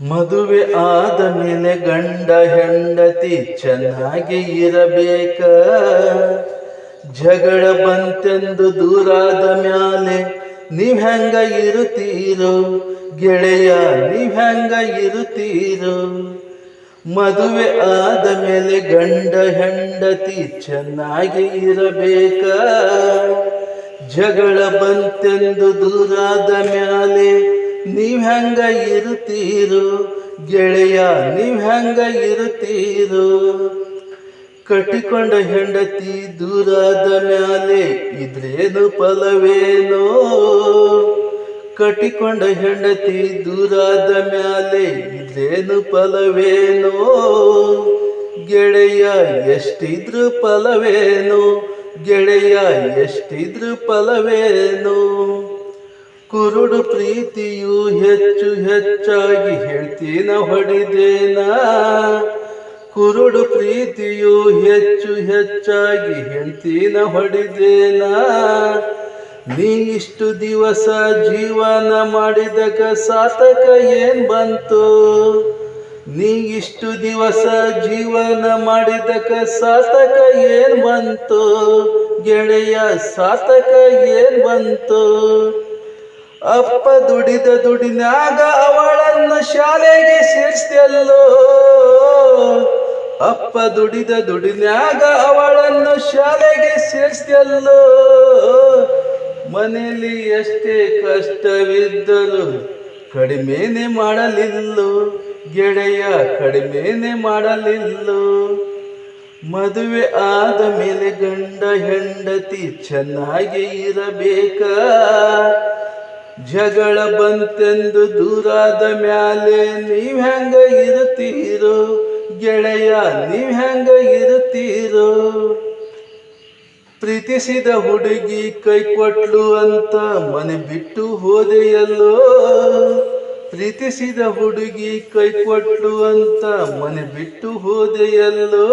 ಮದುವೆ ಆದ ಮೇಲೆ ಗಂಡ ಹೆಂಡತಿ ಚೆನ್ನಾಗಿ ಇರಬೇಕ. ಜಗಳ ಬಂತೆಂದು ದೂರಾದ ಮ್ಯಾಲೆ ನೀವ್ ಹೆಂಗ ಇರುತ್ತೀರೋ, ಗೆಳೆಯ ನೀವ್ ಹೆಂಗ ಇರುತ್ತೀರೋ. ಮದುವೆ ಆದ ಮೇಲೆ ಗಂಡ ಹೆಂಡತಿ ಚೆನ್ನಾಗಿ ಇರಬೇಕ. ಜಗಳ ಬಂತೆಂದು ದೂರಾದ ಮ್ಯಾಲೆ ನೀವ್ ಹೆಂಗ ಇರುತ್ತೀರು ಗೆಳೆಯ, ನೀವ್ ಹೆಂಗ ಇರುತ್ತೀರು ಕಟ್ಟಿಕೊಂಡ ಹೆಂಡತಿ ದೂರಾದ ಮ್ಯಾಲೆ ಇದ್ರೇನು ಫಲವೇನೋ, ಕಟ್ಟಿಕೊಂಡ ಹೆಂಡತಿ ದೂರಾದ ಮ್ಯಾಲೆ ಇದ್ರೇನು ಫಲವೇನೋ, ಗೆಳೆಯ ಎಷ್ಟಿದ್ರು ಫಲವೇನೋ, ಗೆಳೆಯ ಎಷ್ಟಿದ್ರು ಫಲವೇನೋ. ಕುರುಡು ಪ್ರೀತಿಯು ಹೆಚ್ಚು ಹೆಚ್ಚಾಗಿ ಹೇಳ್ತೀನ ಹೊಡಿದೇನ? ಕುರುಡು ಪ್ರೀತಿಯು ಹೆಚ್ಚು ಹೆಚ್ಚಾಗಿ ಹೇಳ್ತೀನ ಹೊಡಿದೇನ? ನೀ ಇಷ್ಟು ದಿವಸ ಜೀವನ ಮಾಡಿದಕ ಸಾತಕ ಏನ್ ಬಂತು? ನೀ ಇಷ್ಟು ದಿವಸ ಜೀವನ ಮಾಡಿದಕ ಸಾತಕ ಏನ್ ಬಂತು? ಗೆಳೆಯ ಸಾತಕ ಏನ್ ಬಂತು? ಅಪ್ಪ ದುಡಿದ ದುಡಿನಾಗ ಅವಳನ್ನ ಶಾಲೆಗೆ ಸೇರಿಸ್ದೆಲ್ಲೋ? ಅಪ್ಪ ದುಡಿದ ದುಡಿನಾಗ ಅವಳನ್ನು ಶಾಲೆಗೆ ಸೇರಿಸ್ದೆಲ್ಲೋ? ಮನೆಯಲ್ಲಿ ಎಷ್ಟೇ ಕಷ್ಟವಿದ್ದರು ಕಡಿಮೆನೆ ಮಾಡಲಿಲ್ಲೋ? ಗೆಳೆಯ ಕಡಿಮೆನೆ ಮಾಡಲಿಲ್ಲೋ? ಮದುವೆ ಆದ ಮೇಲೆ ಗಂಡ ಹೆಂಡತಿ ಚೆನ್ನಾಗಿ ಇರಬೇಕ? ಜಗಳ ಬಂತೆಂದು ದೂರಾದ ಮ್ಯಾಲೆ ನೀವ್ ಹೆಂಗ ಇರುತ್ತೀರೋ ಗೆಳೆಯ, ನೀವ್ ಹೆಂಗ ಇರುತ್ತೀರೋ? ಪ್ರೀತಿಸಿದ ಹುಡುಗಿ ಕೈ ಕೊಟ್ಲು ಅಂತ ಮನೆ ಬಿಟ್ಟು ಹೋದೆಯಲ್ಲೋ? ಪ್ರೀತಿಸಿದ ಹುಡುಗಿ ಕೈ ಕೊಟ್ಲು ಅಂತ ಮನೆ ಬಿಟ್ಟು ಹೋದೆಯಲ್ಲೋ?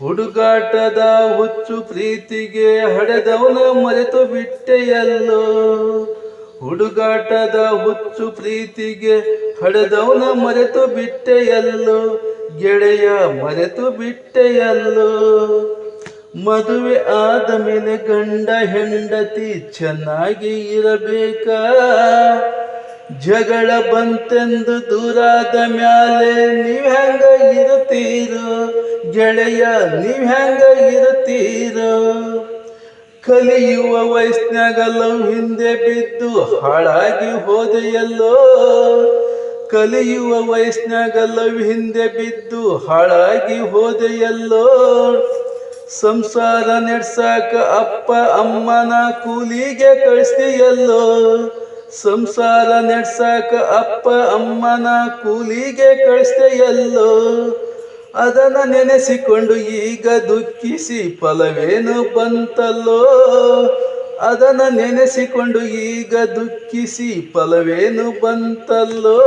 ಹುಡುಗಾಟದ ಹುಚ್ಚು ಪ್ರೀತಿಗೆ ಹಡೆದವನ ಮರೆತು ಬಿಟ್ಟೆಯಲ್ಲೋ? ಹುಡುಗಾಟದ ಹುಚ್ಚು ಪ್ರೀತಿಗೆ ಹಡೆದವನ ಮರೆತು ಬಿಟ್ಟೆಯಲ್ಲೋ, ಗೆಳೆಯ ಮರೆತು ಬಿಟ್ಟೆಯಲ್ಲೋ. ಮದುವೆ ಆದ ಮೇಲೆ ಗಂಡ ಹೆಂಡತಿ ಚೆನ್ನಾಗಿ ಇರಬೇಕ? ಜಗಳ ಬಂತೆಂದು ದೂರಾದ ಮ್ಯಾಲೆ ನೀವ್ ಹೆಂಗ ಇರುತ್ತೀರೋ? ಗೆಳೆಯ, ನೀವ್ ಹೆಂಗ ಇರುತ್ತೀರೋ? ಕಲಿಯುವ ವಯಸ್ಸಿನಾಗಲ್ಲೋ ಹಿಂದೆ ಬಿದ್ದು ಹಾಳಾಗಿ ಹೋದೆಯಲ್ಲೋ. ಕಲಿಯುವ ವಯಸ್ಸಿನಾಗಲ್ಲೋ ಹಿಂದೆ ಬಿದ್ದು ಹಾಳಾಗಿ ಹೋದೆಯಲ್ಲೋ. ಸಂಸಾರ ನೆಡ್ಸಾಕ ಅಪ್ಪ ಅಮ್ಮನ ಕೂಲಿಗೆ ಕಳಿಸ್ತೀಯಲ್ಲೋ. ಸಂಸಾರ ನೆಡ್ಸಾಕ ಅಪ್ಪ ಅಮ್ಮನ ಕೂಲಿಗೆ ಕಳಿಸ್ತೀಯಲ್ಲೋ. ಅದನ್ನ ನೆನೆಸಿಕೊಂಡು ಈಗ ದುಃಖಿಸಿ ಫಲವೇನು ಬಂತಲ್ಲೋ? ಅದನ ನೆನೆಸಿಕೊಂಡು ಈಗ ದುಃಖಿಸಿ ಫಲವೇನು ಬಂತಲ್ಲೋ?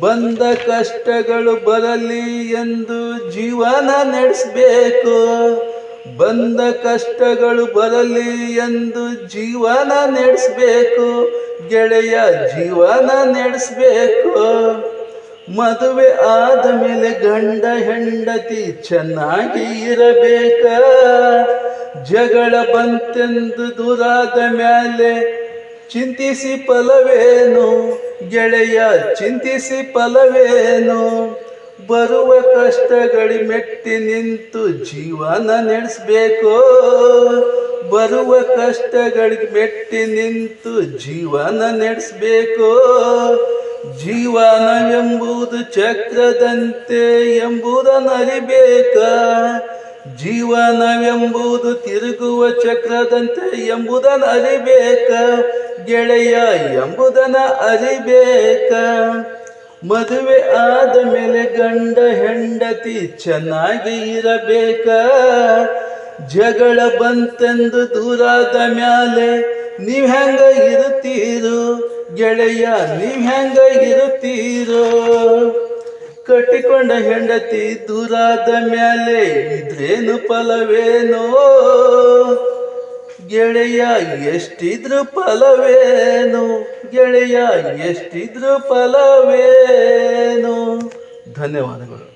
ಬಂದ ಕಷ್ಟಗಳು ಬರಲಿ ಎಂದು ಜೀವನ ನಡೆಸಬೇಕು. ಬಂದ ಕಷ್ಟಗಳು ಬರಲಿ ಎಂದು ಜೀವನ ನಡೆಸಬೇಕು. ಗೆಳೆಯ ಜೀವನ ನಡೆಸಬೇಕು. ಮದುವೆ ಆದ ಮೇಲೆ ಗಂಡ ಹೆಂಡತಿ ಚೆನ್ನಾಗಿ ಇರಬೇಕ? ಜಗಳ ಬಂತೆಂದು ದೂರಾದ ಮೇಲೆ ಚಿಂತಿಸಿ ಫಲವೇನು? ಗೆಳೆಯ, ಚಿಂತಿಸಿ ಫಲವೇನು? ಬರುವ ಕಷ್ಟಗಳಿ ಮೆಟ್ಟಿ ನಿಂತು ಜೀವನ ನಡೆಸಬೇಕು. ಬರುವ ಕಷ್ಟಗಳಿಗೆ ಮೆಟ್ಟಿ ನಿಂತು ಜೀವನ ನಡೆಸಬೇಕು. ಜೀವನ ಎಂಬುದು ಚಕ್ರದಂತೆ ಎಂಬುದನ್ನು ಅರಿಬೇಕ ಜೀವನವೆಂಬುದು ತಿರುಗುವ ಚಕ್ರದಂತೆ ಎಂಬುದನ್ನು ಅರಿಬೇಕ ಗೆಳೆಯ ಎಂಬುದನ್ನು ಅರಿಬೇಕ. ಮದುವೆ ಆದ ಮೇಲೆ ಗಂಡ ಹೆಂಡತಿ ಚೆನ್ನಾಗಿ ಇರಬೇಕ. ಜಗಳ ಬಂತೆಂದು ದೂರಾದ ಮ್ಯಾಲೆ ನೀವು ಹೆಂಗ ಇರುತ್ತೀರೋ? ಗೆಳೆಯ, ನೀವ್ ಹೆಂಗಾಗಿರುತ್ತೀರೋ? ಕಟ್ಟಿಕೊಂಡ ಹೆಂಡತಿ ದೂರಾದ ಮ್ಯಾಲೆ ಇದ್ರೇನು ಫಲವೇನೋ? ಗೆಳೆಯ, ಎಷ್ಟಿದ್ರು ಫಲವೇನು? ಗೆಳೆಯ, ಎಷ್ಟಿದ್ರು ಫಲವೇನು? ಧನ್ಯವಾದಗಳು.